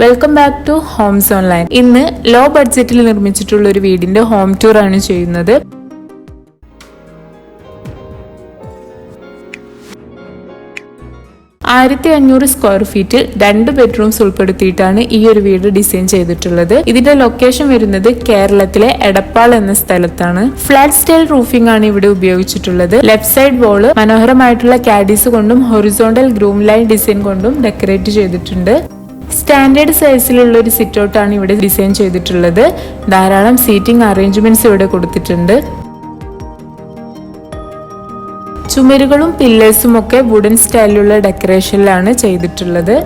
Welcome back to homes online ഇന്ന് low ബഡ്ജറ്റിൽ നിർമ്മിച്ചിട്ടുള്ള ഒരു വീടിന്റെ ഹോം ടൂർ ആണ് ചെയ്യുന്നത്. ആയിരത്തി അഞ്ഞൂറ് സ്ക്വയർ ഫീറ്റിൽ രണ്ട് ബെഡ്റൂംസ് ഉൾപ്പെടുത്തിയിട്ടാണ് ഈ ഒരു വീട് ഡിസൈൻ ചെയ്തിട്ടുള്ളത്. ഇതിന്റെ ലൊക്കേഷൻ വരുന്നത് കേരളത്തിലെ എടപ്പാൾ എന്ന സ്ഥലത്താണ്. ഫ്ലാറ്റ് സ്റ്റൈൽ റൂഫിംഗ് ആണ് ഇവിടെ ഉപയോഗിച്ചിട്ടുള്ളത്. ലെഫ്റ്റ് സൈഡ് വോൾ മനോഹരമായിട്ടുള്ള കാഡീസ് കൊണ്ടും ഹൊറിസോണ്ടൽ ഗ്രൂം ലൈൻ ഡിസൈൻ കൊണ്ടും ഡെക്കറേറ്റ് ചെയ്തിട്ടുണ്ട്. സ്റ്റാൻഡേർഡ് സൈസിലുള്ള ഒരു സിറ്റ് ഔട്ടാണ് ഇവിടെ ഡിസൈൻ ചെയ്തിട്ടുള്ളത്. ധാരാളം സീറ്റിംഗ് അറേഞ്ച്മെന്റ്സ് ഇവിടെ കൊടുത്തിട്ടുണ്ട്. ചുമരുകളും പില്ലേഴ്സും ഒക്കെ വുഡൻ സ്റ്റൈലിലുള്ള ഡെക്കറേഷനിലാണ് ചെയ്തിട്ടുള്ളത്.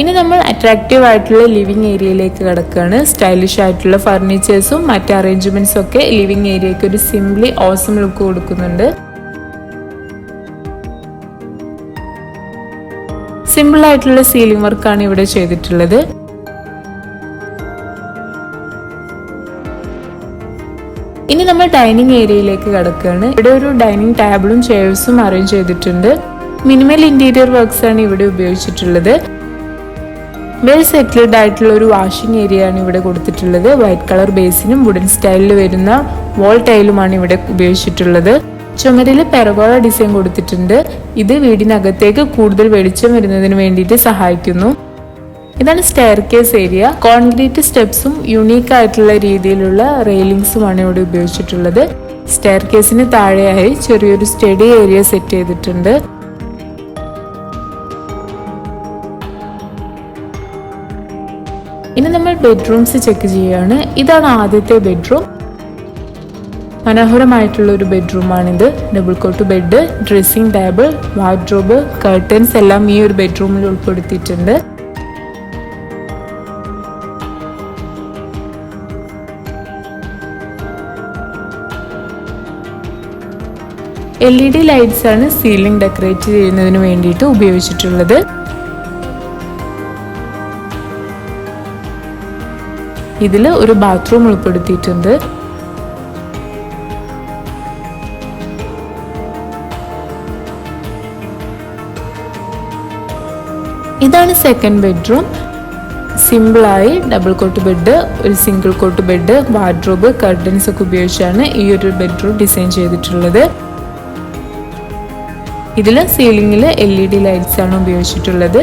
ഇനി നമ്മൾ അട്രാക്റ്റീവ് ആയിട്ടുള്ള ലിവിംഗ് ഏരിയയിലേക്ക് കിടക്കുകയാണ്. സ്റ്റൈലിഷ് ആയിട്ടുള്ള ഫർണിച്ചേഴ്സും മറ്റ് അറേഞ്ച്മെന്റ്സും ഒക്കെ ലിവിംഗ് ഏരിയയ്ക്ക് ഒരു സിംപ്ലി ഓസം ലുക്ക് കൊടുക്കുന്നുണ്ട്. സിമ്പിൾ ആയിട്ടുള്ള സീലിംഗ് വർക്കാണ് ഇവിടെ ചെയ്തിട്ടുള്ളത്. ഇനി നമ്മൾ ഡൈനിങ് ഏരിയയിലേക്ക് കടക്കുകയാണ്. ഇവിടെ ഒരു ഡൈനിങ് ടേബിളും ചെയർസും അറേഞ്ച് ചെയ്തിട്ടുണ്ട്. മിനിമൽ ഇന്റീരിയർ വർക്ക്സ് ആണ് ഇവിടെ ഉപയോഗിച്ചിട്ടുള്ളത്. വെൽ സെറ്റിൽഡ് ആയിട്ടുള്ള ഒരു വാഷിംഗ് ഏരിയ ആണ് ഇവിടെ കൊടുത്തിട്ടുള്ളത്. വൈറ്റ് കളർ ബേസിനും വുഡൻ സ്റ്റൈലിൽ വരുന്ന വോൾ ടൈലുമാണ് ഇവിടെ ഉപയോഗിച്ചിട്ടുള്ളത്. ചുമരിൽ പെരഗോള ഡിസൈൻ കൊടുത്തിട്ടുണ്ട്. ഇത് വീടിനകത്തേക്ക് കൂടുതൽ വെളിച്ചം വരുന്നതിന് വേണ്ടിയിട്ട് സഹായിക്കുന്നു. ഇതാണ് staircase area concrete steps unique ആയിട്ടുള്ള രീതിയിലുള്ള റെയിലിംഗ്സുമാണ് ഇവിടെ ഉപയോഗിച്ചിട്ടുള്ളത്. സ്റ്റെയർ കേസിന് താഴെയായി ചെറിയൊരു സ്റ്റഡി ഏരിയ സെറ്റ് ചെയ്തിട്ടുണ്ട്. ഇനി നമ്മൾ ബെഡ്റൂംസ് ചെക്ക് ചെയ്യുകയാണ്. ഇതാണ് ആദ്യത്തെ ബെഡ്റൂം മനോഹരമായിട്ടുള്ള ഒരു ബെഡ്റൂമാണിത്. Double cot bed dressing table wardrobe curtains എല്ലാം ഈ ഒരു ബെഡ്റൂമിൽ ഉൾപ്പെടുത്തിയിട്ടുണ്ട്. എൽ ഇ ഡി ലൈറ്റ്സ് ആണ് സീലിംഗ് ഡെക്കറേറ്റ് ചെയ്യുന്നതിന് വേണ്ടിയിട്ട് ഉപയോഗിച്ചിട്ടുള്ളത്. ഇതിൽ ഒരു ബാത്റൂം ഉൾപ്പെടുത്തിയിട്ടുണ്ട്. ഇതാണ് സെക്കൻഡ് ബെഡ്റൂം സിമ്പിളായി ഡബിൾ കോട്ട് ബെഡ് ഒരു single cot bed wardrobe curtains ഒക്കെ ഉപയോഗിച്ചാണ് ഈ ഒരു ബെഡ്റൂം ഡിസൈൻ ചെയ്തിട്ടുള്ളത്. ഇതിൽ സീലിംഗിൽ എൽ ഇ ഡി ലൈറ്റ്സ് ആണ് ഉപയോഗിച്ചിട്ടുള്ളത്.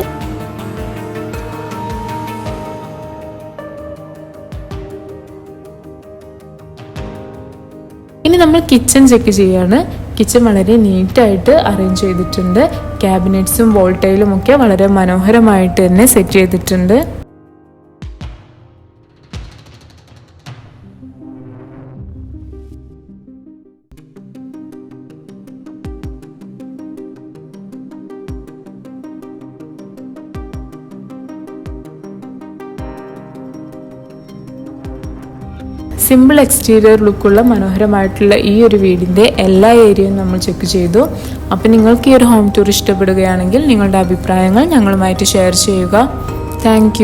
ഇനി നമ്മൾ കിച്ചൺ ചെക്ക് ചെയ്യാണ്. കിച്ചൺ വളരെ നീറ്റായിട്ട് അറേഞ്ച് ചെയ്തിട്ടുണ്ട്. ക്യാബിനറ്റ്സും വോൾട്ടൈലും ഒക്കെ വളരെ മനോഹരമായിട്ട് തന്നെ സെറ്റ് ചെയ്തിട്ടുണ്ട്. സിമ്പിൾ എക്സ്റ്റീരിയർ ലുക്കുള്ള മനോഹരമായിട്ടുള്ള ഈ ഒരു വീടിന്റെ എല്ലാ ഏരിയയും നമ്മൾ ചെക്ക് ചെയ്തു. അപ്പോൾ നിങ്ങൾക്ക് ഈ ഒരു ഹോം ടൂർ ഇഷ്ടപ്പെടുകയാണെങ്കിൽ നിങ്ങളുടെ അഭിപ്രായങ്ങൾ ഞങ്ങളുമായിട്ട് ഷെയർ ചെയ്യുക. താങ്ക്